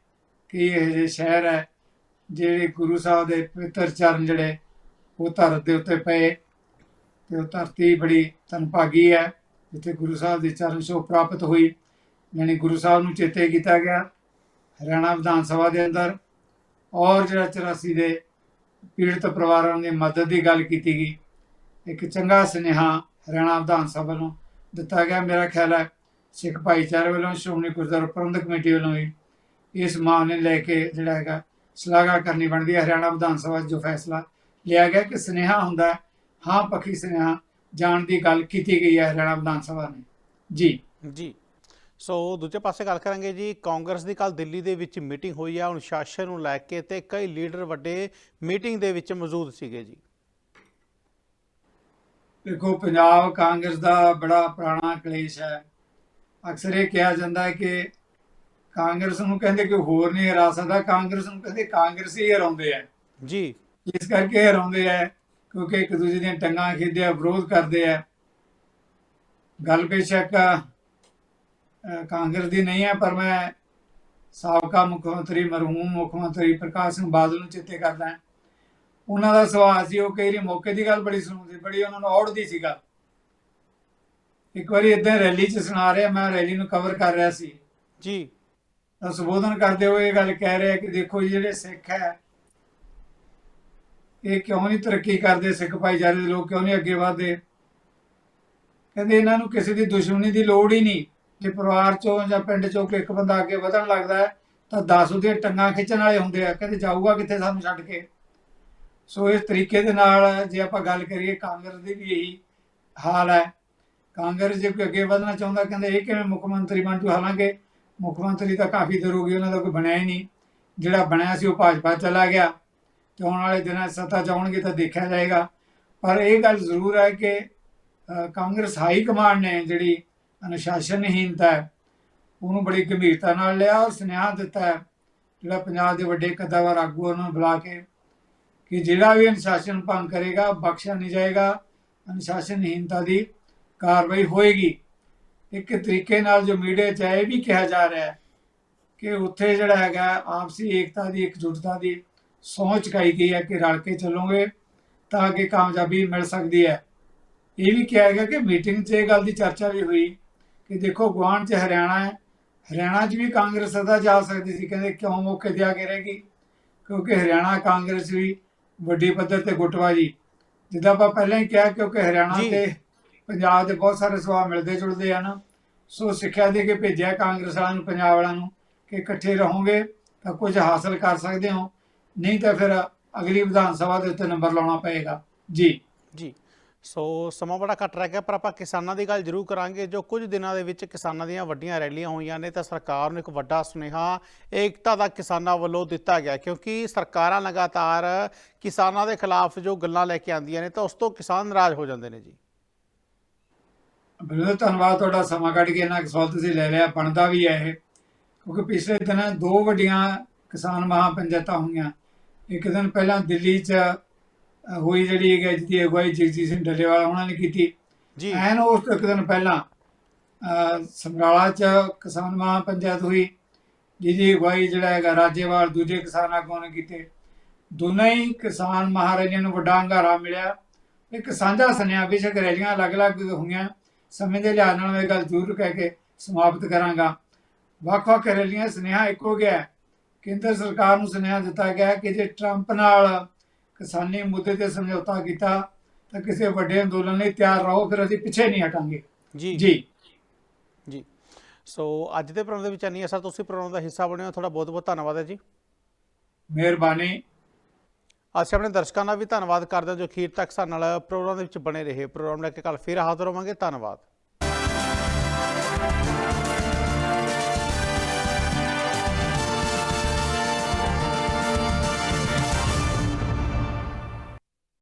ਕਿ ਇਹ ਜਿਹੇ ਸ਼ਹਿਰ ਹੈ ਜਿਹੜੇ ਗੁਰੂ ਸਾਹਿਬ ਦੇ ਪਵਿੱਤਰ ਚਰਨ ਜਿਹੜੇ, ਉਹ ਧਰਤ ਦੇ ਉੱਤੇ ਪਏ ਤੇ ਉਹ ਧਰਤੀ ਬੜੀ ਧੰਨਭਾਗੀ ਹੈ, ਜਿੱਥੇ ਗੁਰੂ ਸਾਹਿਬ ਦੀ ਚਰਨ ਸ਼ੋ ਪ੍ਰਾਪਤ ਹੋਈ। ਯਾਨੀ ਗੁਰੂ ਸਾਹਿਬ ਨੂੰ ਚੇਤੇ ਕੀਤਾ ਗਿਆ, ਹਰਿਆਣਾ ਵਿਧਾਨ ਸਭਾ ਦੇ ਅੰਦਰ। ਔਰ ਜਿਹੜਾ 84 ਦੇ ਪੀੜਤ ਪਰਿਵਾਰਾਂ ਦੀ ਮਦਦ ਦੀ ਗੱਲ ਕੀਤੀ ਗਈ, ਇੱਕ ਚੰਗਾ ਸੁਨੇਹਾ ਹਰਿਆਣਾ ਵਿਧਾਨ ਸਭਾ ਵੱਲੋਂ ਦਿੱਤਾ ਗਿਆ। ਮੇਰਾ ਖਿਆਲ ਹੈ ਸਿੱਖ ਭਾਈਚਾਰੇ ਵੱਲੋਂ, ਸ਼੍ਰੋਮਣੀ ਗੁਰਦੁਆਰਾ ਪ੍ਰਬੰਧਕ ਕਮੇਟੀ ਵੱਲੋਂ ਵੀ ਇਸ ਮਾਂ ਨੇ ਲੈ ਕੇ ਜਿਹੜਾ ਹੈਗਾ ਸ਼ਲਾਘਾ ਕਰਨੀ ਬਣਦੀ ਹੈ। ਹਰਿਆਣਾ ਵਿਧਾਨ ਸਭਾ ਜੋ ਫੈਸਲਾ ਲਿਆ ਗਿਆ ਕਿ ਸੁਨੇਹਾ ਹੁੰਦਾ ਹੈ, ਹਾਂ ਪੱਖੀ ਸੁਨੇਹਾ ਜਾਣ ਦੀ ਗੱਲ ਕੀਤੀ ਗਈ ਹੈ ਹਰਿਆਣਾ ਵਿਧਾਨ ਸਭਾ ਨੇ। ਜੀ। ਜੀ। ਸੋ ਦੂਜੇ ਪਾਸੇ ਗੱਲ ਕਰਾਂਗੇ ਜੀ ਕਾਂਗਰਸ ਦੀ ਕੱਲ ਦਿੱਲੀ ਦੇ ਵਿੱਚ ਮੀਟਿੰਗ ਹੋਈ ਆ। ਅਨੁਸ਼ਾਸਨ ਨੂੰ ਲੈ ਕੇ ਤੇ ਕਈ ਲੀਡਰ ਵੱਡੇ ਮੀਟਿੰਗ ਦੇ ਵਿੱਚ ਮੌਜੂਦ ਸੀਗੇ ਜੀ। ਦੇਖੋ ਪੰਜਾਬ ਕਾਂਗਰਸ ਦਾ ਬੜਾ ਪੁਰਾਣਾ ਕਲੇਸ਼ ਹੈ। ਅਕਸਰ ਇਹ ਕਿਹਾ ਜਾਂਦਾ ਹੈ ਕਿ ਕਾਂਗਰਸ ਨੂੰ ਕਹਿੰਦੇ ਕਿ ਹੋਰ ਨਹੀਂ ਹਰਾ ਸਕਦਾ ਕਾਂਗਰਸ ਨੂੰ ਕਹਿੰਦੇ ਕਾਂਗਰਸੀ ਹੀ ਹਰਾਉਂਦੇ ਆ। ਜੀ। ਇਸ ਕਰਕੇ ਹਰਾਉਂਦੇ ਆ ਕਿਉਂਕਿ ਇੱਕ ਦੂਜੇ ਦੀਆਂ ਟੰਗਾਂ ਖਿੱਚਦੇ ਆ ਵਿਰੋਧ ਕਰਦੇ ਆ। ਗੱਲ ਬੇਸ਼ੱਕ ਕਾਂਗਰਸ ਦੀ ਨਹੀਂ ਹੈ ਪਰ ਮੈਂ ਸਾਬਕਾ ਮੁੱਖ ਮੰਤਰੀ ਮਰਹੂਮ ਮੁੱਖ ਮੰਤਰੀ ਪ੍ਰਕਾਸ਼ ਸਿੰਘ ਬਾਦਲ ਨੂੰ ਚੇਤੇ ਕਰਦਾ ਉਹਨਾਂ ਦਾ ਸੁਭਾਅ ਸੀ ਉਹ ਕਈ ਵਾਰੀ ਮੌਕੇ ਦੀ ਗੱਲ ਬੜੀ ਸੁਣਾਉਂਦੇ ਬੜੀ ਉਹਨਾਂ ਨੂੰ ਔੜਦੀ ਸੀ ਗੱਲ। ਇੱਕ ਵਾਰੀ ਇਦਾਂ ਰੈਲੀ 'ਚ ਸੁਣਾ ਰਿਹਾ ਮੈਂ ਰੈਲੀ ਨੂੰ ਕਵਰ ਕਰ ਰਿਹਾ ਸੀ। ਜੀ। ਸੰਬੋਧਨ ਕਰਦੇ ਹੋਏ ਇਹ ਗੱਲ ਕਹਿ ਰਿਹਾ ਕਿ ਦੇਖੋ ਜਿਹੜੇ ਸਿੱਖ ਹੈ, ਇਹ ਕਿਉਂ ਨਹੀਂ ਤਰੱਕੀ ਕਰਦੇ ਸਿੱਖ ਭਾਈਚਾਰੇ ਦੇ ਲੋਕ, ਕਿਉਂ ਨਹੀਂ ਅੱਗੇ ਵਧਦੇ? ਕਹਿੰਦੇ ਇਹਨਾਂ ਨੂੰ ਕਿਸੇ ਦੀ ਦੁਸ਼ਮਣੀ ਦੀ ਲੋੜ ਹੀ ਨਹੀਂ। ਜੇ ਪਰਿਵਾਰ ਚੋਂ ਜਾਂ ਪਿੰਡ ਚੋਂ ਕੋਈ ਇੱਕ ਬੰਦਾ ਅੱਗੇ ਵਧਣ ਲੱਗਦਾ ਹੈ, ਤਾਂ 10 ਉਹਦੀਆਂ ਟੰਗਾਂ ਖਿੱਚਣ ਵਾਲੇ ਹੁੰਦੇ ਆ। ਕਹਿੰਦੇ ਜਾਊਗਾ ਕਿੱਥੇ ਸਾਨੂੰ ਛੱਡ ਕੇ? ਸੋ ਇਸ ਤਰੀਕੇ ਦੇ ਨਾਲ ਜੇ ਆਪਾਂ ਗੱਲ ਕਰੀਏ, ਕਾਂਗਰਸ ਦੀ ਵੀ ਇਹੀ ਹਾਲ ਹੈ। ਕਾਂਗਰਸ ਜੇ ਕੋਈ ਅੱਗੇ ਵਧਣਾ ਚਾਹੁੰਦਾ, ਕਹਿੰਦੇ ਇਹ ਕਿਵੇਂ ਮੁੱਖ ਮੰਤਰੀ ਬਣ ਜੂ? ਹਾਲਾਂਕਿ ਮੁੱਖ ਮੰਤਰੀ ਤਾਂ ਕਾਫੀ ਦੇਰ ਹੋ ਗਈ, ਉਹਨਾਂ ਦਾ ਕੋਈ ਬਣਿਆ ਹੀ ਨਹੀਂ। ਜਿਹੜਾ ਬਣਿਆ ਸੀ ਉਹ ਭਾਜਪਾ ਚਲਾ ਗਿਆ ਤੇ ਆਉਣ ਵਾਲੇ ਦਿਨਾਂ 'ਚ ਸੱਤਾ 'ਚ ਆਉਣਗੇ ਤਾਂ ਦੇਖਿਆ ਜਾਏਗਾ। ਪਰ ਇਹ ਗੱਲ ਜ਼ਰੂਰ ਹੈ ਕਿ ਕਾਂਗਰਸ ਹਾਈ ਕਮਾਂਡ ਨੇ ਜਿਹੜੀ ਅਨੁਸ਼ਾਸਨਹੀਨਤਾ ਹੈ, ਉਹਨੂੰ ਬੜੀ ਗੰਭੀਰਤਾ ਨਾਲ ਲਿਆ ਔਰ ਸੁਨੇਹਾ ਦਿੱਤਾ ਹੈ, ਜਿਹੜਾ ਪੰਜਾਬ ਦੇ ਵੱਡੇ ਕਦਾਵਰ ਆਗੂ ਉਹਨਾਂ ਨੂੰ ਬੁਲਾ ਕੇ, ਕਿ ਜਿਹੜਾ ਵੀ ਅਨੁਸ਼ਾਸਨ ਭੰਗ ਕਰੇਗਾ, ਬਖਸ਼ਿਆ ਨਹੀਂ ਜਾਏਗਾ ਅਨੁਸ਼ਾਸਨਹੀਨਤਾ ਦੀ ਕਾਰਵਾਈ ਹੋਏਗੀ। ਇੱਕ ਤਰੀਕੇ ਨਾਲ ਜੋ ਮੀਡੀਆ 'ਚ ਇਹ ਵੀ ਕਿਹਾ ਜਾ ਰਿਹਾ ਹੈ ਕਿ ਉੱਥੇ ਜਿਹੜਾ ਹੈਗਾ ਆਪਸੀ ਏਕਤਾ ਦੀ ਇਕਜੁੱਟਤਾ ਦੀ ਸਹੁੰ ਚੁਕਾਈ ਗਈ ਹੈ ਕਿ ਰਲ ਕੇ ਚੱਲੋਗੇ ਤਾਂ ਕਿ ਕਾਮਯਾਬੀ ਮਿਲ ਸਕਦੀ ਹੈ ਇਹ ਵੀ ਕਿਹਾ ਗਿਆ ਕਿ ਮੀਟਿੰਗ 'ਚ ਇਹ ਗੱਲ ਦੀ ਚਰਚਾ ਵੀ ਹੋਈ ਕਿ ਦੇਖੋ ਗੁਆਂਢ 'ਚ ਹਰਿਆਣਾ ਹੈ ਹਰਿਆਣਾ 'ਚ ਵੀ ਕਾਂਗਰਸ ਸਦਾ ਜਾ ਸਕਦੀ ਸੀ ਕਹਿੰਦੇ ਕਿਉਂ ਮੌਕੇ ਦਿਆ ਕੇ ਰਹੇਗੀ ਕਿਉਂਕਿ ਹਰਿਆਣਾ ਕਾਂਗਰਸ ਵੀ ਵੱਡੀ ਪੱਧਰ ਤੇ ਗੁੱਟਬਾਜੀ ਜਿੱਦਾਂ ਆਪਾਂ ਪਹਿਲਾਂ ਹੀ ਕਿਹਾ ਕਿਉਂਕਿ ਹਰਿਆਣਾ। ਤੇ ਪੰਜਾਬ ਦੇ ਬਹੁਤ ਸਾਰੇ ਸੁਭਾਅ ਮਿਲਦੇ ਜੁਲਦੇ ਹਨ ਸੋ ਸਿੱਖਿਆ ਦੇ ਕੇ ਭੇਜਿਆ ਕਾਂਗਰਸ ਵਾਲਿਆਂ ਨੂੰ, ਪੰਜਾਬ ਵਾਲਿਆਂ ਨੂੰ ਕਿ ਇਕੱਠੇ ਰਹੋਗੇ ਤਾਂ ਕੁਝ ਹਾਸਲ ਕਰ ਸਕਦੇ ਹੋ। ਨਹੀਂ ਤਾਂ ਫਿਰ ਅਗਲੀ ਵਿਧਾਨ ਸਭਾ ਦੇ ਉੱਤੇ ਨੰਬਰ ਲਾਉਣਾ ਪਏਗਾ। ਜੀ। ਜੀ। ਸੋ ਸਮਾਂ ਬੜਾ ਘੱਟ ਰਹਿ ਗਿਆ, ਪਰ ਆਪਾਂ ਕਿਸਾਨਾਂ ਦੀ ਗੱਲ ਜ਼ਰੂਰ ਕਰਾਂਗੇ। ਜੋ ਕੁਝ ਦਿਨਾਂ ਦੇ ਵਿੱਚ ਕਿਸਾਨਾਂ ਦੀਆਂ ਵੱਡੀਆਂ ਰੈਲੀਆਂ ਹੋਈਆਂ ਨੇ, ਤਾਂ ਸਰਕਾਰ ਨੂੰ ਇੱਕ ਵੱਡਾ ਸੁਨੇਹਾ ਏਕਤਾ ਦਾ ਕਿਸਾਨਾਂ ਵੱਲੋਂ ਦਿੱਤਾ ਗਿਆ, ਕਿਉਂਕਿ ਸਰਕਾਰਾਂ ਲਗਾਤਾਰ ਕਿਸਾਨਾਂ ਦੇ ਖਿਲਾਫ ਜੋ ਗੱਲਾਂ ਲੈ ਕੇ ਆਉਂਦੀਆਂ ਨੇ, ਤਾਂ ਉਸ ਤੋਂ ਕਿਸਾਨ ਨਾਰਾਜ਼ ਹੋ ਜਾਂਦੇ ਨੇ ਜੀ। ਬਿਲਕੁਲ ਧੰਨਵਾਦ ਤੁਹਾਡਾ ਸਮਾਂ ਕੱਢ ਕੇ ਇਹਨਾਂ ਸਵਾਲ ਤੁਸੀਂ ਲੈ ਲਿਆ ਬਣਦਾ ਵੀ ਹੈ ਇਹ। ਕਿਉਂਕਿ ਪਿਛਲੇ ਦਿਨਾਂ ਦੋ ਵੱਡੀਆਂ ਕਿਸਾਨ ਮਹਾਪੰਚਾਇਤਾਂ ਹੋਈਆਂ। ਇੱਕ ਦਿਨ ਪਹਿਲਾਂ ਦਿੱਲੀ 'ਚ ਹੋਈ ਜਿਹੜੀ ਹੈਗੀ ਜਿਹਦੀ ਅਗਵਾਈ ਜਗਜੀਤ ਸਿੰਘ ਡੱਲੇਵਾਲ ਉਹਨਾਂ ਨੇ ਕੀਤੀ। ਜੀ। ਐਨ ਉਸ ਤੋਂ ਇੱਕ ਦਿਨ ਪਹਿਲਾਂ ਸਮਰਾਲਾ 'ਚ ਕਿਸਾਨ ਮਹਾਪੰਚਾਇਤ ਹੋਈ ਜਿਹਦੀ ਅਗਵਾਈ ਜਿਹੜਾ ਹੈਗਾ ਰਾਜੇਵਾਲ ਦੂਜੇ ਕਿਸਾਨ ਆਗੂਆਂ ਨੇ ਕੀਤੇ। ਦੋਨਾਂ ਹੀ ਕਿਸਾਨ ਮਹਾਰਾਜਿਆਂ ਨੂੰ ਵੱਡਾ ਹੰਗਾਰਾ ਮਿਲਿਆ। ਇੱਕ ਸਾਂਝਾ ਸੁਨੇਹਾ ਬੇਸ਼ੱਕ ਰੈਲੀਆਂ ਅਲੱਗ-ਅਲੱਗ ਹੋਈਆਂ। ਸਮੇਂ ਦੇ ਲਿਹਾਜ਼ ਨਾਲ ਮੈਂ ਇਹ ਗੱਲ ਜ਼ਰੂਰ ਕਹਿ ਕੇ ਸਮਾਪਤ ਕਰਾਂਗਾ। ਵੱਖ-ਵੱਖ ਰੈਲੀਆਂ ਸੁਨੇਹਾ ਇੱਕੋ ਹੋ ਗਿਆ ਹੈ। ਕੇਂਦਰ ਸਰਕਾਰ ਨੂੰ ਸੁਨੇਹਾ ਦਿੱਤਾ ਗਿਆ ਕਿ ਜੇ ਟਰੰਪ ਨਾਲ ਕਿਸਾਨੀ ਮੁੱਦੇ ਤੇ ਸਮਝੌਤਾ ਕੀਤਾ ਤਾਂ ਕਿਸੇ ਵੱਡੇ ਅੰਦੋਲਨ ਲਈ ਤਿਆਰ ਰਹੋ ਫਿਰ ਅਸੀਂ ਪਿੱਛੇ ਨਹੀਂ ਹਟਾਂਗੇ। ਜੀ। ਜੀ। ਜੀ। ਸੋ ਅੱਜ ਦੇ ਪ੍ਰੋਗਰਾਮ ਦੇ ਵਿੱਚ ਨਹੀਂ ਸਰ ਤੁਸੀਂ ਪ੍ਰੋਗਰਾਮ ਦਾ ਹਿੱਸਾ ਬਣੇ ਹੋ ਤੁਹਾਡਾ ਬਹੁਤ ਬਹੁਤ ਧੰਨਵਾਦ ਹੈ ਜੀ। ਮਿਹਰਬਾਨੀ। ਅਸੀਂ ਆਪਣੇ ਦਰਸ਼ਕਾਂ ਦਾ ਵੀ ਧੰਨਵਾਦ ਕਰਦੇ ਹਾਂ ਜੋ ਅਖੀਰ ਤੱਕ ਸਾਡੇ ਨਾਲ ਪ੍ਰੋਗਰਾਮ ਦੇ ਵਿੱਚ ਬਣੇ ਰਹੇ। ਪ੍ਰੋਗਰਾਮ ਲੈ ਕੇ ਕੱਲ ਫਿਰ ਹਾਜ਼ਰ ਹੋਵਾਂਗੇ। ਧੰਨਵਾਦ।